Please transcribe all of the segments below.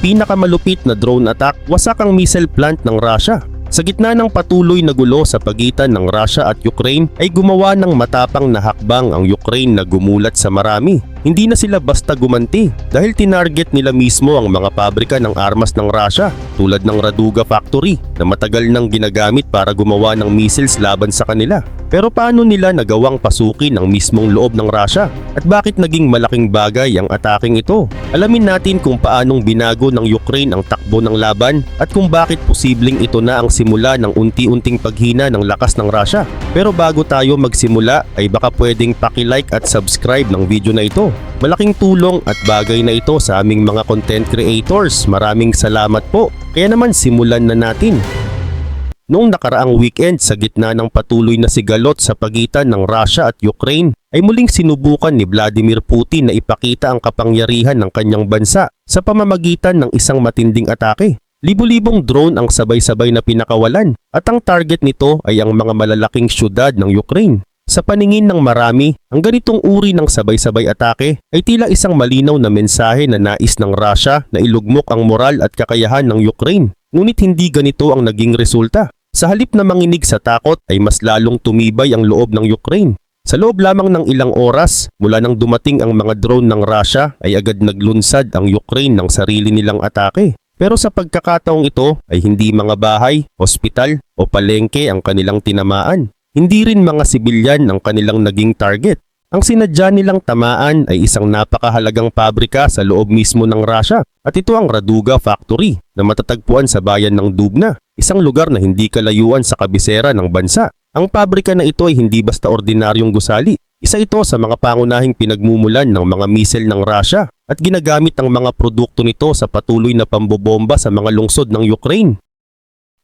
pinakamalupit na drone attack, wasak ang missile plant ng Russia. Sa gitna ng patuloy na gulo sa pagitan ng Russia at Ukraine ay gumawa ng matapang na hakbang ang Ukraine na gumulat sa marami. Hindi na sila basta gumanti dahil tinarget nila mismo ang mga pabrika ng armas ng Russia tulad ng Raduga Factory na matagal nang ginagamit para gumawa ng missiles laban sa kanila. Pero paano nila nagawang pasukin ang mismong loob ng Russia? At bakit naging malaking bagay ang ataking ito? Alamin natin kung paanong binago ng Ukraine ang takbo ng laban at kung bakit posibleng ito na ang simula ng unti-unting paghina ng lakas ng Russia. Pero bago tayo magsimula ay baka pwedeng paki-like at subscribe ng video na ito. Malaking tulong at bagay na ito sa aming mga content creators. Maraming salamat po. Kaya naman simulan na natin. Noong nakaraang weekend sa gitna ng patuloy na sigalot sa pagitan ng Russia at Ukraine ay muling sinubukan ni Vladimir Putin na ipakita ang kapangyarihan ng kanyang bansa sa pamamagitan ng isang matinding atake. Libo-libong drone ang sabay-sabay na pinakawalan at ang target nito ay ang mga malalaking syudad ng Ukraine. Sa paningin ng marami, ang ganitong uri ng sabay-sabay atake ay tila isang malinaw na mensahe na nais ng Russia na ilugmok ang moral at kakayahan ng Ukraine. Ngunit hindi ganito ang naging resulta. Sa halip na manginig sa takot ay mas lalong tumibay ang loob ng Ukraine. Sa loob lamang ng ilang oras mula nang dumating ang mga drone ng Russia ay agad naglunsad ang Ukraine ng sarili nilang atake. Pero sa pagkakataong ito ay hindi mga bahay, ospital o palengke ang kanilang tinamaan. Hindi rin mga sibilyan ang kanilang naging target. Ang sinadya nilang tamaan ay isang napakahalagang pabrika sa loob mismo ng Russia at ito ang Raduga Factory na matatagpuan sa bayan ng Dubna, isang lugar na hindi kalayuan sa kabisera ng bansa. Ang pabrika na ito ay hindi basta ordinaryong gusali. Isa ito sa mga pangunahing pinagmumulan ng mga misil ng Russia at ginagamit ang mga produkto nito sa patuloy na pambobomba sa mga lungsod ng Ukraine.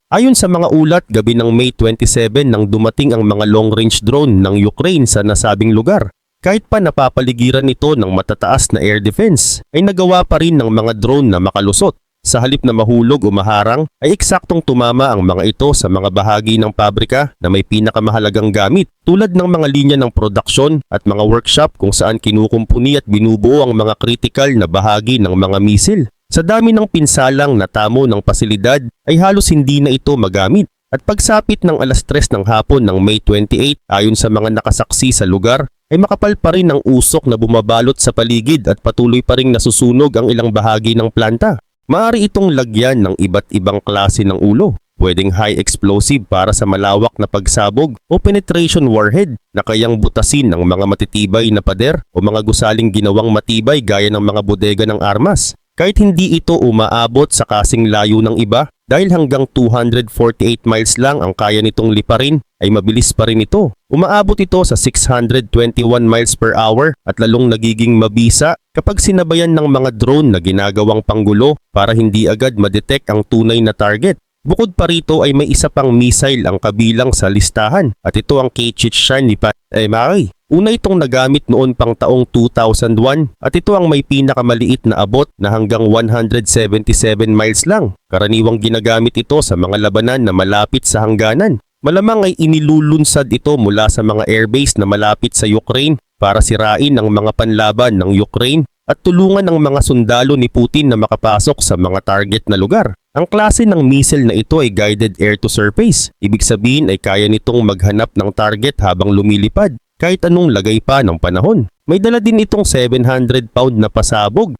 Ayon sa mga ulat, gabi ng May 27 nang dumating ang mga long-range drone ng Ukraine sa nasabing lugar. Kahit pa napapaligiran ito ng matataas na air defense, ay nagawa pa rin ng mga drone na makalusot. Sa halip na mahulog o maharang, ay eksaktong tumama ang mga ito sa mga bahagi ng pabrika na may pinakamahalagang gamit tulad ng mga linya ng produksyon at mga workshop kung saan kinukumpuni at binubuo ang mga critical na bahagi ng mga misil. Sa dami ng pinsalang natamo ng pasilidad ay halos hindi na ito magamit. At pagsapit ng alas 3 ng hapon ng May 28 ayon sa mga nakasaksi sa lugar ay makapal pa rin ang usok na bumabalot sa paligid at patuloy pa rin nasusunog ang ilang bahagi ng planta. Maari itong lagyan ng iba't ibang klase ng ulo. Pwedeng high explosive para sa malawak na pagsabog o penetration warhead na kayang butasin ng mga matitibay na pader o mga gusaling ginawang matibay gaya ng mga bodega ng armas. Kahit hindi ito umaabot sa kasing layo ng iba dahil hanggang 248 miles lang ang kaya nitong liparin ay mabilis pa rin ito. Umaabot ito sa 621 miles per hour at lalong nagiging mabisa kapag sinabayan ng mga drone na ginagawang panggulo para hindi agad madetect ang tunay na target. Bukod pa rito ay may isa pang missile ang kabilang sa listahan at ito ang K-Chichan ni Pat Mari. Una itong nagamit noon pang taong 2001 at ito ang may pinakamaliit na abot na hanggang 177 miles lang. Karaniwang ginagamit ito sa mga labanan na malapit sa hangganan. Malamang ay inilulunsad ito mula sa mga airbase na malapit sa Ukraine para sirain ang mga panlaban ng Ukraine at tulungan ang mga sundalo ni Putin na makapasok sa mga target na lugar. Ang klase ng missile na ito ay guided air-to-surface. Ibig sabihin ay kaya nitong maghanap ng target habang lumilipad kahit anong lagay pa ng panahon. May dala din itong 700 pound na pasabog.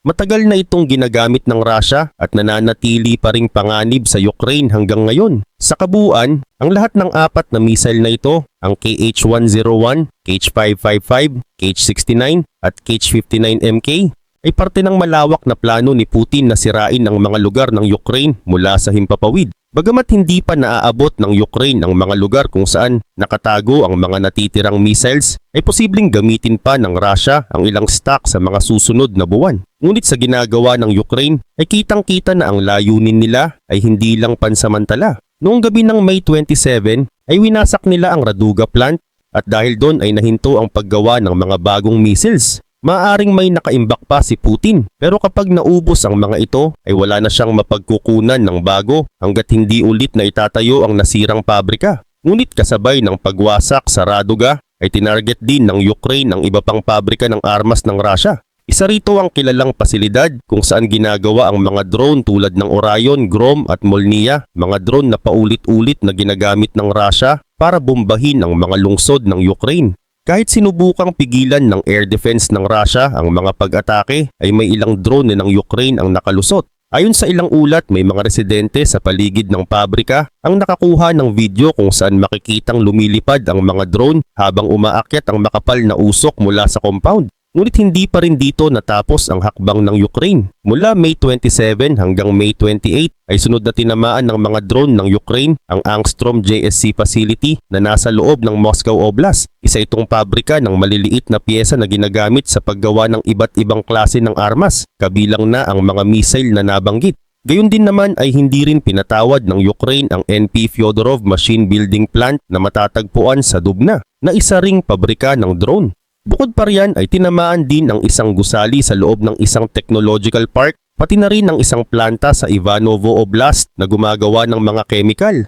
Matagal na itong ginagamit ng Russia at nananatili pa ring panganib sa Ukraine hanggang ngayon. Sa kabuuan, ang lahat ng apat na missile na ito, ang KH-101, KH-555, KH-69 at KH-59MK, ay parte ng malawak na plano ni Putin na sirain ang mga lugar ng Ukraine mula sa himpapawid. Bagamat hindi pa naaabot ng Ukraine ang mga lugar kung saan nakatago ang mga natitirang missiles, ay posibleng gamitin pa ng Russia ang ilang stock sa mga susunod na buwan. Ngunit sa ginagawa ng Ukraine ay kitang-kita na ang layunin nila ay hindi lang pansamantala. Noong gabi ng May 27 ay winasak nila ang Raduga plant at dahil doon ay nahinto ang paggawa ng mga bagong missiles. Maaring may nakaimbak pa si Putin pero kapag naubos ang mga ito ay wala na siyang mapagkukunan ng bago hanggat hindi ulit na itatayo ang nasirang pabrika. Ngunit kasabay ng pagwasak sa Raduga ay tinarget din ng Ukraine ang iba pang pabrika ng armas ng Russia. Isa rito ang kilalang pasilidad kung saan ginagawa ang mga drone tulad ng Orion, Grom at Molnia, mga drone na paulit-ulit na ginagamit ng Russia para bombahin ang mga lungsod ng Ukraine. Kahit sinubukang pigilan ng air defense ng Russia ang mga pag-atake ay may ilang drone ng Ukraine ang nakalusot. Ayon sa ilang ulat, may mga residente sa paligid ng pabrika ang nakakuha ng video kung saan makikitang lumilipad ang mga drone habang umaakyat ang makapal na usok mula sa compound. Ngunit hindi pa rin dito natapos ang hakbang ng Ukraine. Mula May 27 hanggang May 28 ay sunod na tinamaan ng mga drone ng Ukraine ang Angstrom JSC facility na nasa loob ng Moscow Oblast. Isa itong pabrika ng maliliit na pyesa na ginagamit sa paggawa ng iba't ibang klase ng armas, kabilang na ang mga missile na nabanggit. Gayun din naman ay hindi rin pinatawad ng Ukraine ang NP Fyodorov Machine Building Plant na matatagpuan sa Dubna, na isa ring pabrika ng drone. Bukod pa riyan ay tinamaan din ang isang gusali sa loob ng isang technological park pati na rin ang isang planta sa Ivanovo Oblast na gumagawa ng mga chemical.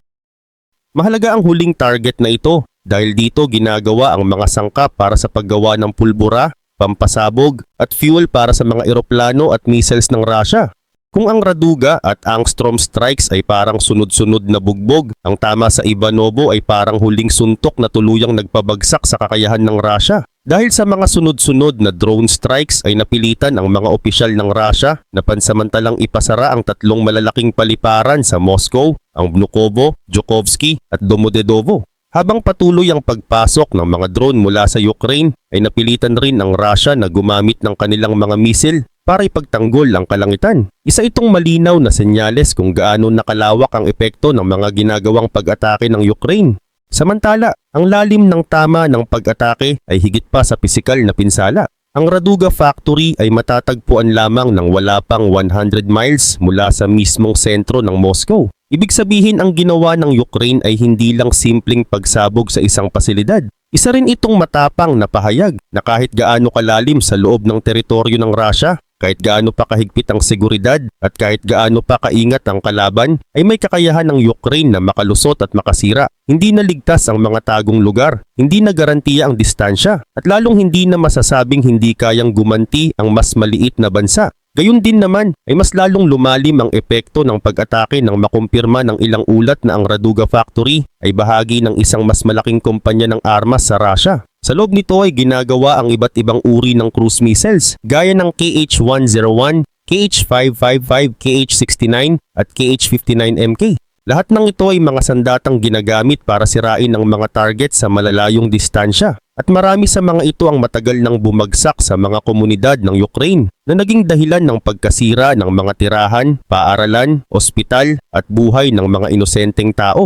Mahalaga ang huling target na ito dahil dito ginagawa ang mga sangkap para sa paggawa ng pulbura, pampasabog at fuel para sa mga eroplano at missiles ng Russia. Kung ang Raduga at Angstrom strikes ay parang sunod-sunod na bugbog, ang tama sa Ivanovo ay parang huling suntok na tuluyang nagpabagsak sa kakayahan ng Russia. Dahil sa mga sunod-sunod na drone strikes ay napilitan ang mga opisyal ng Russia na pansamantalang ipasara ang tatlong malalaking paliparan sa Moscow, ang Vnukovo, Jukovsky at Domodedovo. Habang patuloy ang pagpasok ng mga drone mula sa Ukraine ay napilitan rin ang Russia na gumamit ng kanilang mga misil para ipagtanggol ang kalangitan. Isa itong malinaw na senyales kung gaano nakalawak ang epekto ng mga ginagawang pag-atake ng Ukraine. Samantala, ang lalim ng tama ng pag-atake ay higit pa sa pisikal na pinsala. Ang Raduga Factory ay matatagpuan lamang ng wala pang 100 miles mula sa mismong sentro ng Moscow. Ibig sabihin ang ginawa ng Ukraine ay hindi lang simpleng pagsabog sa isang pasilidad. Isa rin itong matapang na pahayag na kahit gaano kalalim sa loob ng teritoryo ng Russia, kahit gaano pa kahigpit ang seguridad at kahit gaano pa kaingat ang kalaban, ay may kakayahan ng Ukraine na makalusot at makasira. Hindi na ligtas ang mga tagong lugar, hindi na garantiya ang distansya, at lalong hindi na masasabing hindi kayang gumanti ang mas maliit na bansa. Gayun din naman ay mas lalong lumalim ang epekto ng pag-atake nang makumpirma ng ilang ulat na ang Raduga Factory ay bahagi ng isang mas malaking kumpanya ng armas sa Russia. Sa loob nito ay ginagawa ang iba't ibang uri ng cruise missiles gaya ng KH-101, KH-555, KH-69 at KH-59MK. Lahat ng ito ay mga sandatang ginagamit para sirain ang mga target sa malalayong distansya. At marami sa mga ito ang matagal nang bumagsak sa mga komunidad ng Ukraine na naging dahilan ng pagkasira ng mga tirahan, paaralan, ospital at buhay ng mga inosenteng tao.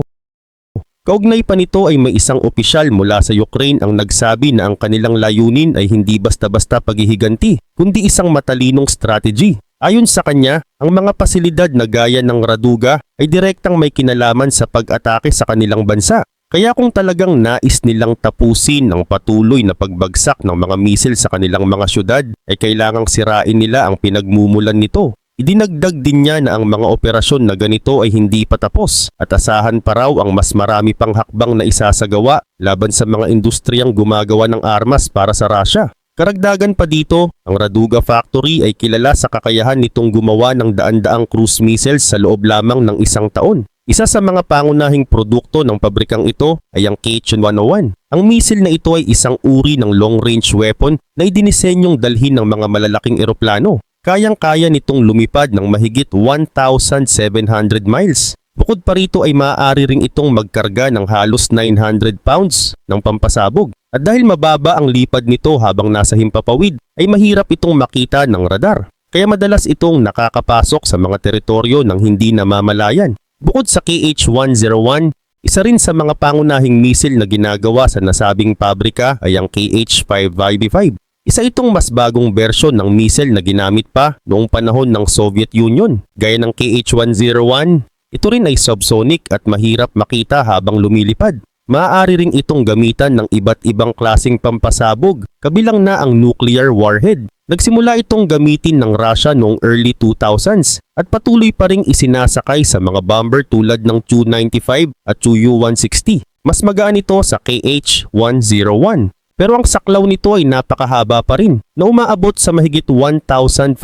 Kaugnay pa nito ay may isang opisyal mula sa Ukraine ang nagsabi na ang kanilang layunin ay hindi basta-basta paghihiganti, kundi isang matalinong strategy. Ayon sa kanya, ang mga pasilidad na gaya ng Raduga ay direktang may kinalaman sa pag-atake sa kanilang bansa. Kaya kung talagang nais nilang tapusin ang patuloy na pagbagsak ng mga misil sa kanilang mga syudad, ay kailangang sirain nila ang pinagmumulan nito. Idinagdag din niya na ang mga operasyon na ganito ay hindi pa tapos at asahan pa raw ang mas marami pang hakbang na isasagawa laban sa mga industriyang gumagawa ng armas para sa Russia. Karagdagan pa dito, ang Raduga Factory ay kilala sa kakayahan nitong gumawa ng daan-daang cruise missiles sa loob lamang ng isang taon. Isa sa mga pangunahing produkto ng pabrikang ito ay ang KH-101. Ang misil na ito ay isang uri ng long-range weapon na idinisenyong dalhin ng mga malalaking eroplano. Kayang-kaya nitong lumipad ng mahigit 1,700 miles. Bukod pa rito ay maaari ring itong magkarga ng halos 900 pounds ng pampasabog. At dahil mababa ang lipad nito habang nasa himpapawid, ay mahirap itong makita ng radar. Kaya madalas itong nakakapasok sa mga teritoryo ng hindi namamalayan. Bukod sa KH-101, isa rin sa mga pangunahing misil na ginagawa sa nasabing pabrika ay ang KH-555. Isa itong mas bagong bersyon ng misil na ginamit pa noong panahon ng Soviet Union. Gaya ng KH-101, ito rin ay subsonic at mahirap makita habang lumilipad. Maaari ring itong gamitan ng iba't ibang klasing pampasabog, kabilang na ang nuclear warhead. Nagsimula itong gamitin ng Russia noong early 2000s at patuloy pa ring isinasakay sa mga bomber tulad ng Tu-95 at Tu-160. Mas magaan ito sa KH-101. Pero ang saklaw nito ay napakahaba pa rin na umaabot sa mahigit 1,500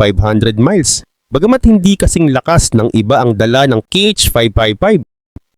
miles. Bagamat hindi kasing lakas ng iba ang dala ng KH-555,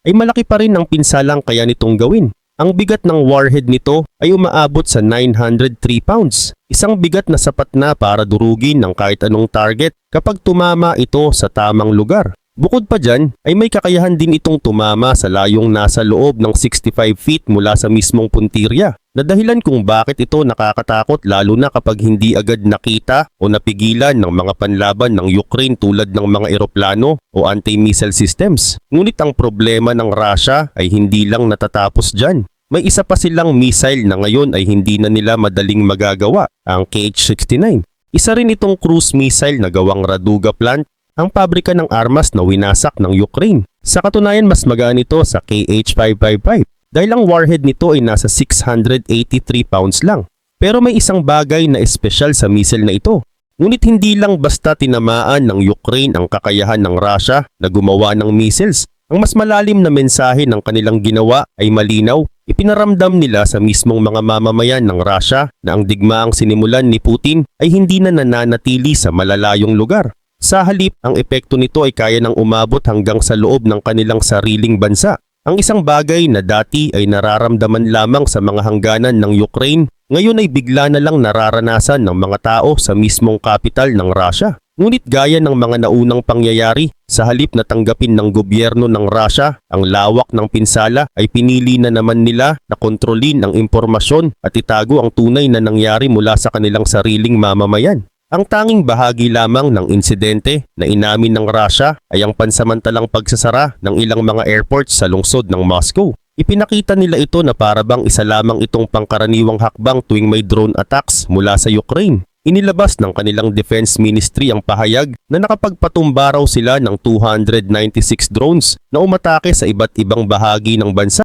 ay malaki pa rin ang pinsalang kaya nitong gawin. Ang bigat ng warhead nito ay umaabot sa 903 pounds, isang bigat na sapat na para durugin ng kahit anong target kapag tumama ito sa tamang lugar. Bukod pa dyan, ay may kakayahan din itong tumama sa layong nasa loob ng 65 feet mula sa mismong puntirya, na dahilan kung bakit ito nakakatakot lalo na kapag hindi agad nakita o napigilan ng mga panlaban ng Ukraine tulad ng mga eroplano o anti-missile systems. Ngunit ang problema ng Russia ay hindi lang natatapos dyan. May isa pa silang missile na ngayon ay hindi na nila madaling magagawa, ang KH-69. Isa rin itong cruise missile na gawang Raduga plant ang pabrika ng armas na winasak ng Ukraine. Sa katunayan mas magaan ito sa KH-555 dahil ang warhead nito ay nasa 683 pounds lang. Pero may isang bagay na espesyal sa missile na ito. Ngunit hindi lang basta tinamaan ng Ukraine ang kakayahan ng Russia na gumawa ng missiles. Ang mas malalim na mensahe ng kanilang ginawa ay malinaw. Ipinaramdam nila sa mismong mga mamamayan ng Russia na ang digmaang sinimulan ni Putin ay hindi na nananatili sa malalayong lugar. Sa halip, ang epekto nito ay kaya nang umabot hanggang sa loob ng kanilang sariling bansa. Ang isang bagay na dati ay nararamdaman lamang sa mga hangganan ng Ukraine, ngayon ay bigla na lang nararanasan ng mga tao sa mismong kapital ng Russia. Ngunit gaya ng mga naunang pangyayari, sa halip na tanggapin ng gobyerno ng Russia ang lawak ng pinsala ay pinili na naman nila na kontrolin ang impormasyon at itago ang tunay na nangyari mula sa kanilang sariling mamamayan. Ang tanging bahagi lamang ng insidente na inamin ng Russia ay ang pansamantalang pagsasara ng ilang mga airports sa lungsod ng Moscow. Ipinakita nila ito na parabang isa lamang itong pangkaraniwang hakbang tuwing may drone attacks mula sa Ukraine. Inilabas ng kanilang defense ministry ang pahayag na nakapagpatumba raw sila ng 296 drones na umatake sa iba't ibang bahagi ng bansa.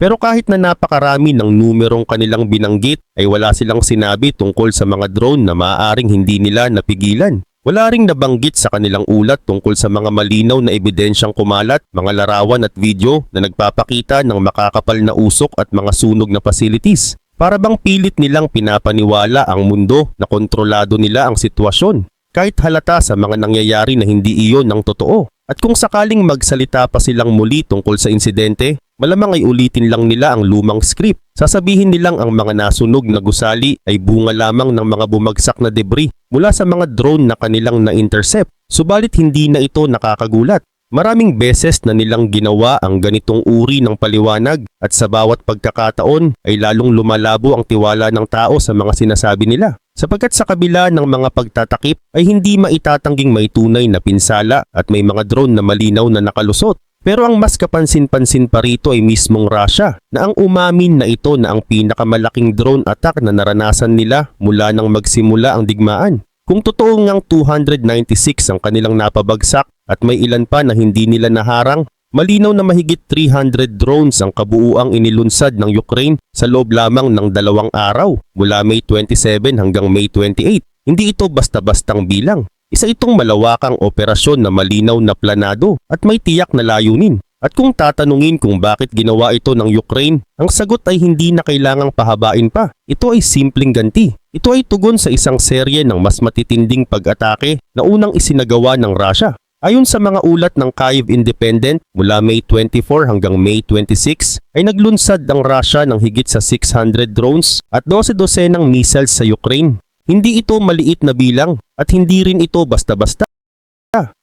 Pero kahit na napakarami ng numerong kanilang binanggit ay wala silang sinabi tungkol sa mga drone na maaaring hindi nila napigilan. Wala ring nabanggit sa kanilang ulat tungkol sa mga malinaw na ebidensyang kumalat, mga larawan at video na nagpapakita ng makakapal na usok at mga sunog na facilities. Para bang pilit nilang pinapaniwala ang mundo na kontrolado nila ang sitwasyon kahit halata sa mga nangyayari na hindi iyon ang totoo. At kung sakaling magsalita pa silang muli tungkol sa insidente, malamang ay ulitin lang nila ang lumang script. Sasabihin nilang ang mga nasunog na gusali ay bunga lamang ng mga bumagsak na debris mula sa mga drone na kanilang na-intercept. Subalit hindi na ito nakakagulat. Maraming beses na nilang ginawa ang ganitong uri ng paliwanag at sa bawat pagkakataon ay lalong lumalabo ang tiwala ng tao sa mga sinasabi nila. Sapagkat sa kabila ng mga pagtatakip ay hindi maitatangging may tunay na pinsala at may mga drone na malinaw na nakalusot. Pero ang mas kapansin-pansin pa rito ay mismong Russia na ang umamin na ito na ang pinakamalaking drone attack na naranasan nila mula nang magsimula ang digmaan. Kung totoo ngang 296 ang kanilang napabagsak at may ilan pa na hindi nila naharang, Malinaw na mahigit 300 drones ang kabuuang inilunsad ng Ukraine sa loob lamang ng dalawang araw mula May 27 hanggang May 28. Hindi ito basta-bastang bilang. Isa itong malawakang operasyon na malinaw na planado at may tiyak na layunin. At kung tatanungin kung bakit ginawa ito ng Ukraine, ang sagot ay hindi na kailangang pahabain pa. Ito ay simpleng ganti. Ito ay tugon sa isang serye ng mas matitinding pag-atake na unang isinagawa ng Russia Ayon sa mga ulat ng Kyiv Independent, mula May 24 hanggang May 26 ay naglunsad ang Russia ng higit sa 600 drones at 12 ng missiles sa Ukraine. Hindi ito maliit na bilang at hindi rin ito basta-basta.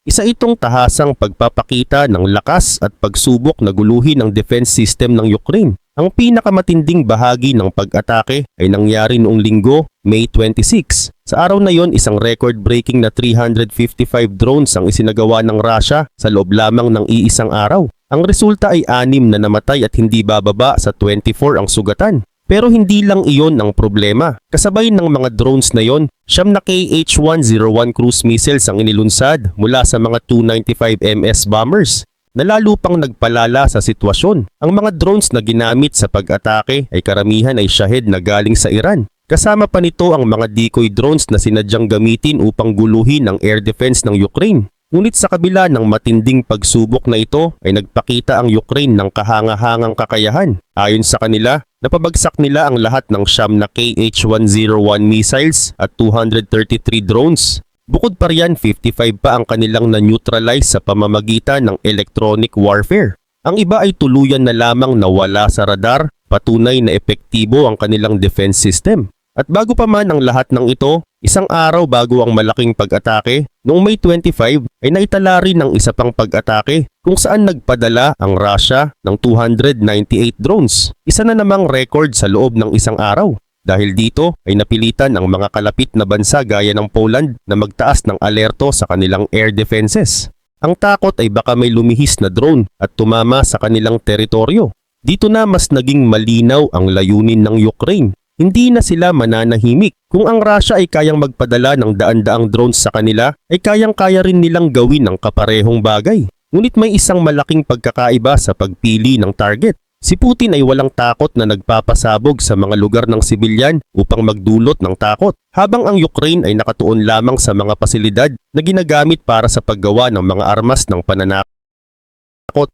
Isa itong tahasang pagpapakita ng lakas at pagsubok na guluhin ang defense system ng Ukraine. Ang pinakamatinding bahagi ng pag-atake ay nangyari noong linggo, May 26. Sa araw na yon, isang record-breaking na 355 drones ang isinagawa ng Russia sa loob lamang ng iisang araw. Ang resulta ay anim na namatay at hindi bababa sa 24 ang sugatan. Pero hindi lang iyon ang problema. Kasabay ng mga drones na yon, siyam na KH-101 cruise missiles ang inilunsad mula sa mga 295 MS bombers na pang nagpalala sa sitwasyon. Ang mga drones na ginamit sa pag-atake ay karamihan ay Shahid na galing sa Iran. Kasama pa nito ang mga decoy drones na sinadyang gamitin upang guluhin ang air defense ng Ukraine. Ngunit sa kabila ng matinding pagsubok na ito ay nagpakita ang Ukraine ng kahanga-hangang kakayahan. Ayon sa kanila, napabagsak nila ang lahat ng siyam na KH-101 missiles at 233 drones. Bukod pa riyan, 55 pa ang kanilang na-neutralize sa pamamagitan ng electronic warfare. Ang iba ay tuluyan na lamang nawala sa radar, patunay na epektibo ang kanilang defense system. At bago pa man ang lahat ng ito, isang araw bago ang malaking pag-atake, noong May 25 ay naitala rin ng isa pang pag-atake kung saan nagpadala ang Russia ng 298 drones. Isa na namang record sa loob ng isang araw. Dahil dito ay napilitan ang mga kalapit na bansa gaya ng Poland na magtaas ng alerto sa kanilang air defenses. Ang takot ay baka may lumihis na drone at tumama sa kanilang teritoryo. Dito na mas naging malinaw ang layunin ng Ukraine hindi na sila mananahimik. Kung ang Russia ay kayang magpadala ng daan-daang drones sa kanila, ay kayang-kaya rin nilang gawin ang kaparehong bagay. Ngunit may isang malaking pagkakaiba sa pagpili ng target. Si Putin ay walang takot na nagpapasabog sa mga lugar ng sibilyan upang magdulot ng takot, habang ang Ukraine ay nakatuon lamang sa mga pasilidad na ginagamit para sa paggawa ng mga armas ng pananakot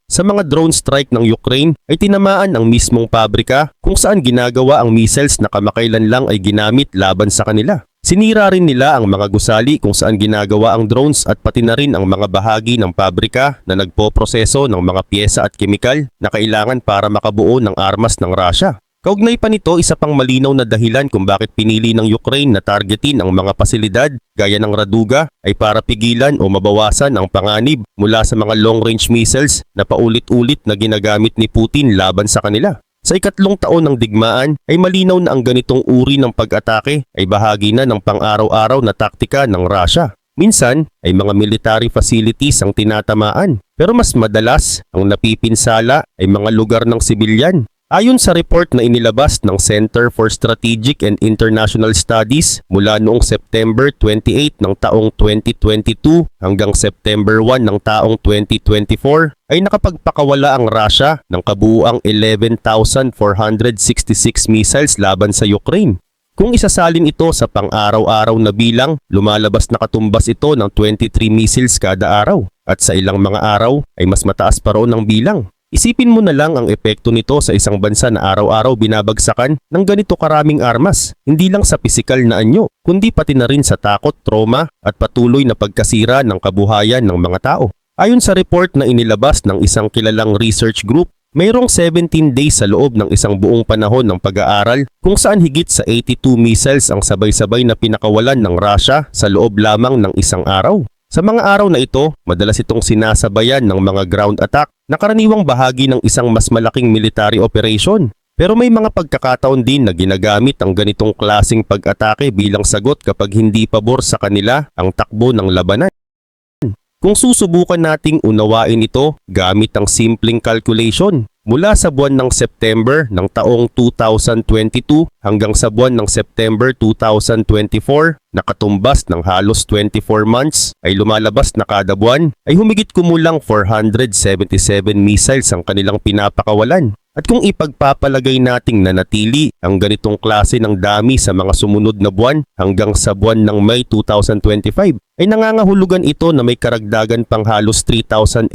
sa mga drone strike ng Ukraine ay tinamaan ang mismong pabrika kung saan ginagawa ang missiles na kamakailan lang ay ginamit laban sa kanila. Sinira rin nila ang mga gusali kung saan ginagawa ang drones at pati na rin ang mga bahagi ng pabrika na nagpoproseso ng mga pyesa at kemikal na kailangan para makabuo ng armas ng Russia. Kaugnay pa nito, isa pang malinaw na dahilan kung bakit pinili ng Ukraine na targetin ang mga pasilidad gaya ng Raduga ay para pigilan o mabawasan ang panganib mula sa mga long-range missiles na paulit-ulit na ginagamit ni Putin laban sa kanila. Sa ikatlong taon ng digmaan ay malinaw na ang ganitong uri ng pag-atake ay bahagi na ng pang-araw-araw na taktika ng Russia. Minsan ay mga military facilities ang tinatamaan pero mas madalas ang napipinsala ay mga lugar ng sibilyan Ayon sa report na inilabas ng Center for Strategic and International Studies mula noong September 28 ng taong 2022 hanggang September 1 ng taong 2024 ay nakapagpakawala ang Russia ng kabuuang 11,466 missiles laban sa Ukraine. Kung isasalin ito sa pang-araw-araw na bilang, lumalabas na katumbas ito ng 23 missiles kada araw at sa ilang mga araw ay mas mataas pa roon ang bilang. Isipin mo na lang ang epekto nito sa isang bansa na araw-araw binabagsakan ng ganito karaming armas, hindi lang sa pisikal na anyo, kundi pati na rin sa takot, trauma at patuloy na pagkasira ng kabuhayan ng mga tao. Ayon sa report na inilabas ng isang kilalang research group, mayroong 17 days sa loob ng isang buong panahon ng pag-aaral kung saan higit sa 82 missiles ang sabay-sabay na pinakawalan ng Russia sa loob lamang ng isang araw. Sa mga araw na ito, madalas itong sinasabayan ng mga ground attack na karaniwang bahagi ng isang mas malaking military operation. Pero may mga pagkakataon din na ginagamit ang ganitong klasing pag-atake bilang sagot kapag hindi pabor sa kanila ang takbo ng labanan. Kung susubukan nating unawain ito gamit ang simpleng calculation, Mula sa buwan ng September ng taong 2022 hanggang sa buwan ng September 2024, nakatumbas ng halos 24 months ay lumalabas na kada buwan ay humigit kumulang 477 missiles ang kanilang pinapakawalan. At kung ipagpapalagay nating nanatili ang ganitong klase ng dami sa mga sumunod na buwan hanggang sa buwan ng May 2025, ay nangangahulugan ito na may karagdagan pang halos 3,800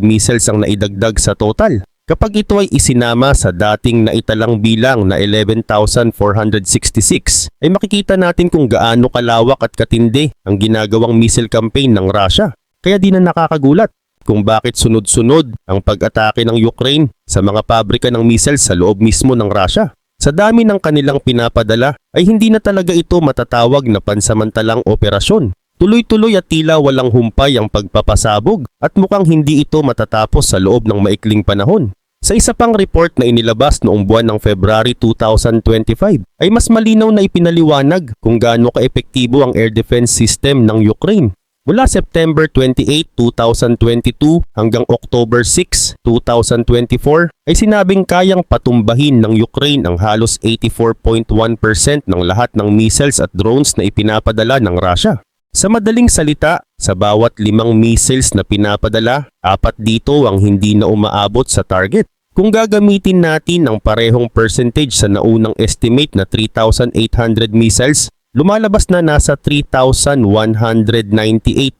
missiles ang naidagdag sa total. Kapag ito ay isinama sa dating naitalang bilang na 11,466, ay makikita natin kung gaano kalawak at katindi ang ginagawang missile campaign ng Russia. Kaya di na nakakagulat kung bakit sunod-sunod ang pag-atake ng Ukraine sa mga pabrika ng missiles sa loob mismo ng Russia. Sa dami ng kanilang pinapadala ay hindi na talaga ito matatawag na pansamantalang operasyon. Tuloy-tuloy at tila walang humpay ang pagpapasabog at mukhang hindi ito matatapos sa loob ng maikling panahon. Sa isa pang report na inilabas noong buwan ng February 2025 ay mas malinaw na ipinaliwanag kung gaano kaepektibo ang air defense system ng Ukraine. Mula September 28, 2022 hanggang October 6, 2024 ay sinabing kayang patumbahin ng Ukraine ang halos 84.1% ng lahat ng missiles at drones na ipinapadala ng Russia. Sa madaling salita, sa bawat limang missiles na pinapadala, apat dito ang hindi na umaabot sa target. Kung gagamitin natin ang parehong percentage sa naunang estimate na 3,800 missiles, lumalabas na nasa 3,198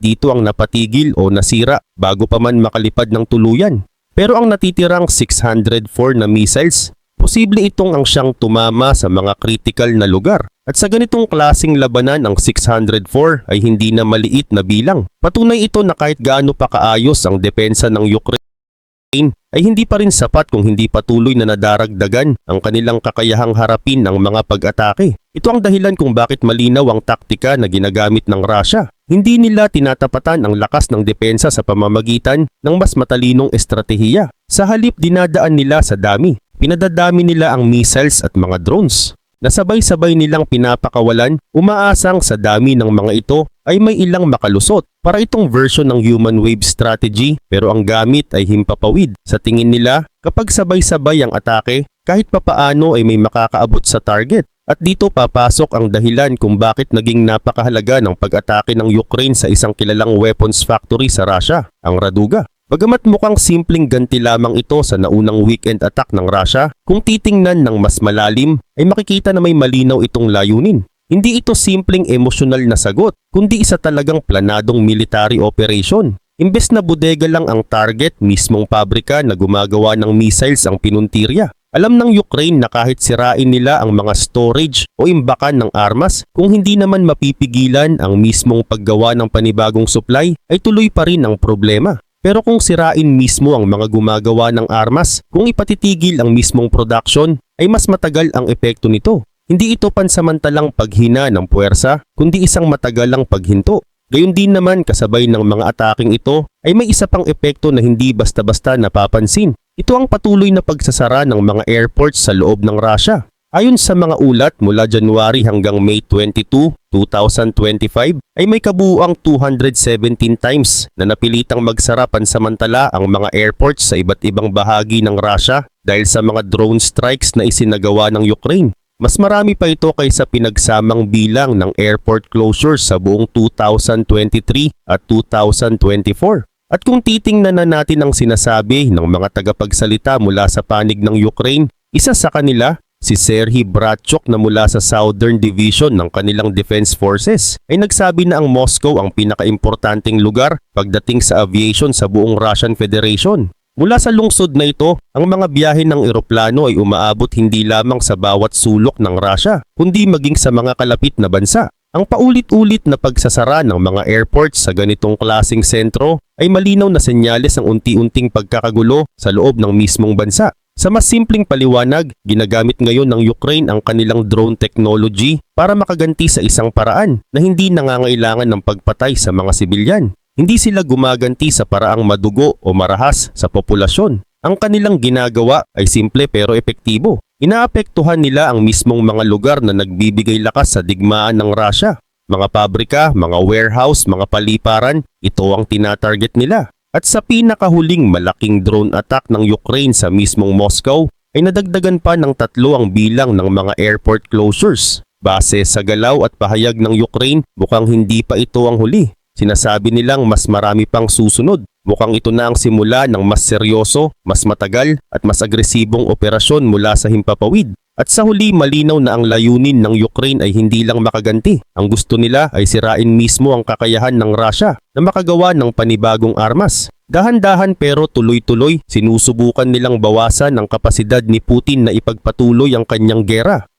dito ang napatigil o nasira bago pa man makalipad ng tuluyan. Pero ang natitirang 604 na missiles, posible itong ang siyang tumama sa mga critical na lugar. At sa ganitong klasing labanan ang 604 ay hindi na maliit na bilang. Patunay ito na kahit gaano pa kaayos ang depensa ng Ukraine ay hindi pa rin sapat kung hindi patuloy na nadaragdagan ang kanilang kakayahang harapin ang mga pag-atake. Ito ang dahilan kung bakit malinaw ang taktika na ginagamit ng Russia. Hindi nila tinatapatan ang lakas ng depensa sa pamamagitan ng mas matalinong estratehiya. Sa halip dinadaan nila sa dami. Pinadadami nila ang missiles at mga drones. Nasabay-sabay nilang pinapakawalan, umaasang sa dami ng mga ito ay may ilang makalusot. Para itong version ng human wave strategy pero ang gamit ay himpapawid. Sa tingin nila, kapag sabay-sabay ang atake, kahit papaano ay may makakaabot sa target. At dito papasok ang dahilan kung bakit naging napakahalaga ng pag-atake ng Ukraine sa isang kilalang weapons factory sa Russia, ang Raduga. Bagamat mukhang simpleng ganti lamang ito sa naunang weekend attack ng Russia, kung titingnan ng mas malalim ay makikita na may malinaw itong layunin. Hindi ito simpleng emosyonal na sagot, kundi isa talagang planadong military operation. Imbes na bodega lang ang target, mismong pabrika na gumagawa ng missiles ang pinuntirya. Alam ng Ukraine na kahit sirain nila ang mga storage o imbakan ng armas, kung hindi naman mapipigilan ang mismong paggawa ng panibagong supply, ay tuloy pa rin ang problema. Pero kung sirain mismo ang mga gumagawa ng armas, kung ipatitigil ang mismong production, ay mas matagal ang epekto nito. Hindi ito pansamantalang paghina ng puwersa, kundi isang matagalang paghinto. Gayun din naman kasabay ng mga ataking ito ay may isa pang epekto na hindi basta-basta napapansin. Ito ang patuloy na pagsasara ng mga airports sa loob ng Russia. Ayon sa mga ulat mula January hanggang May 22, 2025 ay may kabuuang 217 times na napilitang magsara pansamantala ang mga airports sa iba't ibang bahagi ng Russia dahil sa mga drone strikes na isinagawa ng Ukraine. Mas marami pa ito kaysa pinagsamang bilang ng airport closures sa buong 2023 at 2024. At kung titingnan na natin ang sinasabi ng mga tagapagsalita mula sa panig ng Ukraine, isa sa kanila Si Serhiy Bratchuk na mula sa Southern Division ng kanilang Defense Forces ay nagsabi na ang Moscow ang pinakaimportanteng lugar pagdating sa aviation sa buong Russian Federation. Mula sa lungsod na ito, ang mga biyahe ng eroplano ay umaabot hindi lamang sa bawat sulok ng Russia, kundi maging sa mga kalapit na bansa. Ang paulit-ulit na pagsasara ng mga airports sa ganitong klasing sentro ay malinaw na senyales ng unti-unting pagkakagulo sa loob ng mismong bansa. Sa mas simpleng paliwanag, ginagamit ngayon ng Ukraine ang kanilang drone technology para makaganti sa isang paraan na hindi nangangailangan ng pagpatay sa mga sibilyan. Hindi sila gumaganti sa paraang madugo o marahas sa populasyon. Ang kanilang ginagawa ay simple pero epektibo. Inaapektuhan nila ang mismong mga lugar na nagbibigay lakas sa digmaan ng Russia. Mga pabrika, mga warehouse, mga paliparan, ito ang tinatarget nila. At sa pinakahuling malaking drone attack ng Ukraine sa mismong Moscow ay nadagdagan pa ng tatlo ang bilang ng mga airport closures. Base sa galaw at pahayag ng Ukraine, mukhang hindi pa ito ang huli. Sinasabi nilang mas marami pang susunod. Mukhang ito na ang simula ng mas seryoso, mas matagal at mas agresibong operasyon mula sa himpapawid. At sa huli malinaw na ang layunin ng Ukraine ay hindi lang makaganti. Ang gusto nila ay sirain mismo ang kakayahan ng Russia na makagawa ng panibagong armas. Dahan-dahan pero tuloy-tuloy sinusubukan nilang bawasan ang kapasidad ni Putin na ipagpatuloy ang kanyang gera.